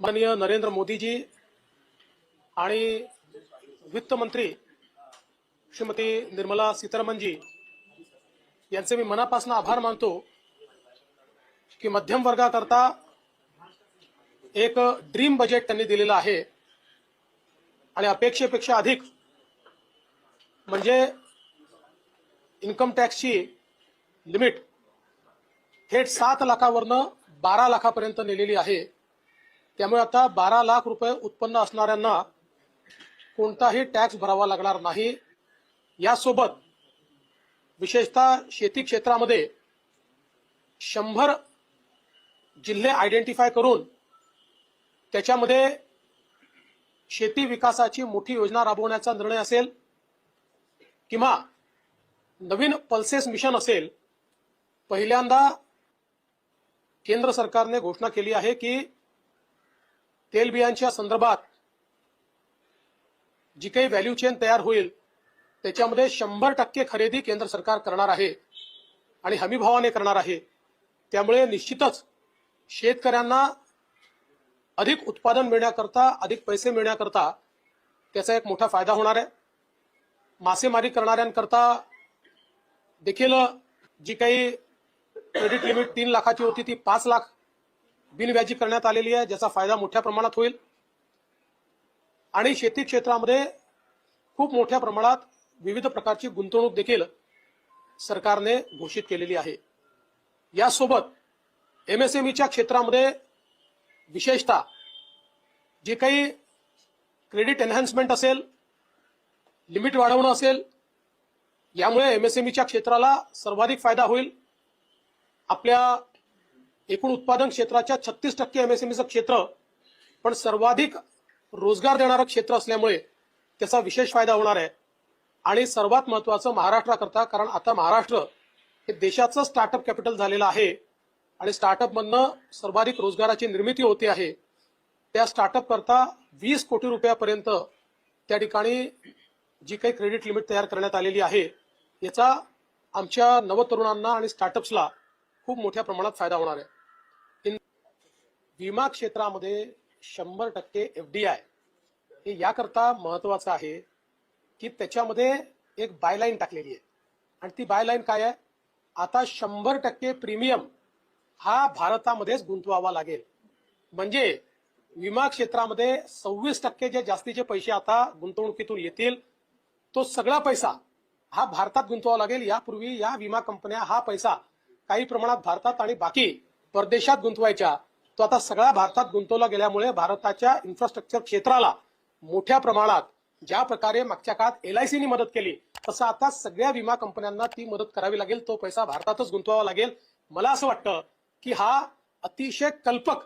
माननीय नरेंद्र मोदीजी आणि वित्तमंत्री श्रीमती निर्मला सीतारामनजी यांचे मी मनापासून आभार मानतो की मध्यम वर्गाकरता एक ड्रीम बजेट त्यांनी दिलेलं आहे आणि अपेक्षेपेक्षा अधिक म्हणजे इन्कम टॅक्सची लिमिट थेट सात लाखावरनं बारा लाखापर्यंत नेलेली आहे. त्यामुळे आता बारा लाख रुपये उत्पन्न असणाऱ्यांना कोणताही टॅक्स भरावा लागणार नाही. यासोबत विशेषतः शेती क्षेत्रामध्ये शंभर जिल्हे आयडेंटिफाय करून त्याच्यामध्ये शेती विकासाची मोठी योजना राबवण्याचा निर्णय असेल किंवा नवीन पल्सेस मिशन असेल पहिल्यांदा केंद्र सरकारने घोषणा केली आहे की तेलबियांच्या संदर्भात जी काही व्हॅल्यू चेन तयार होईल त्याच्यामध्ये शंभर टक्के खरेदी केंद्र सरकार करणार आहे आणि हमीभावाने करणार आहे. त्यामुळे निश्चितच शेतकऱ्यांना अधिक उत्पादन मिळण्याकरता अधिक पैसे मिळण्याकरता त्याचा एक मोठा फायदा होणार आहे. मासेमारी करणाऱ्यांकरता देखील जी काही क्रेडिट लिमिट तीन लाखाची होती ती पाच लाख बिनव्याजी करण्यात आलेली आहे ज्याचा फायदा मोठ्या प्रमाणात होईल. आणि शेती क्षेत्रामध्ये खूप मोठ्या प्रमाणात विविध प्रकारची गुंतवणूक देखील सरकारने घोषित केलेली आहे. यासोबत एम एस एम ईच्या क्षेत्रामध्ये विशेषतः जे काही क्रेडिट एन्हान्समेंट असेल लिमिट वाढवणं असेल यामुळे एम एस एम ईच्या क्षेत्राला सर्वाधिक फायदा होईल. आपल्या एकूण उत्पादन क्षेत्राच्या छत्तीस टक्के एमएसएमईचं क्षेत्र पण सर्वाधिक रोजगार देणारं क्षेत्र असल्यामुळे त्याचा विशेष फायदा होणार आहे. आणि सर्वात महत्वाचं महाराष्ट्राकरता कारण आता महाराष्ट्र हे देशाचं स्टार्टअप कॅपिटल झालेलं आहे आणि स्टार्टअपमधनं सर्वाधिक रोजगाराची निर्मिती होते आहे. त्या स्टार्टअप करता वीस कोटी रुपयापर्यंत त्या ठिकाणी जी काही क्रेडिट लिमिट तयार करण्यात आलेली आहे याचा आमच्या नवतरुणांना आणि स्टार्टअप्सला खूप मोठ्या प्रमाणात फायदा होणार आहे. विमा क्षेत्रामध्ये शंभर टक्के एफ डी आय हे याकरता महत्वाचं आहे की त्याच्यामध्ये एक बायलाईन टाकलेली आहे. आणि ती बायलाईन काय आहे? आता शंभर टक्के प्रीमियम हा भारतामध्येच गुंतवावा लागेल. म्हणजे विमा क्षेत्रामध्ये सव्वीस टक्के जे जास्तीचे पैसे आता गुंतवणुकीतून येतील तो सगळा पैसा हा भारतात गुंतवावा लागेल. यापूर्वी या विमा कंपन्या हा पैसा काही प्रमाणात भारतात आणि बाकी परदेशात गुंतवायच्या. तो आता सगळा भारतात गुंतवला गेल्यामुळे भारताच्या इन्फ्रास्ट्रक्चर क्षेत्राला मोठ्या प्रमाणात ज्या प्रकारे मागच्या काळात एल आय सीनी मदत केली तसं आता सगळ्या विमा कंपन्यांना ती मदत करावी लागेल. तो पैसा भारतातच गुंतवावा लागेल. मला असं वाटतं की हा अतिशय कल्पक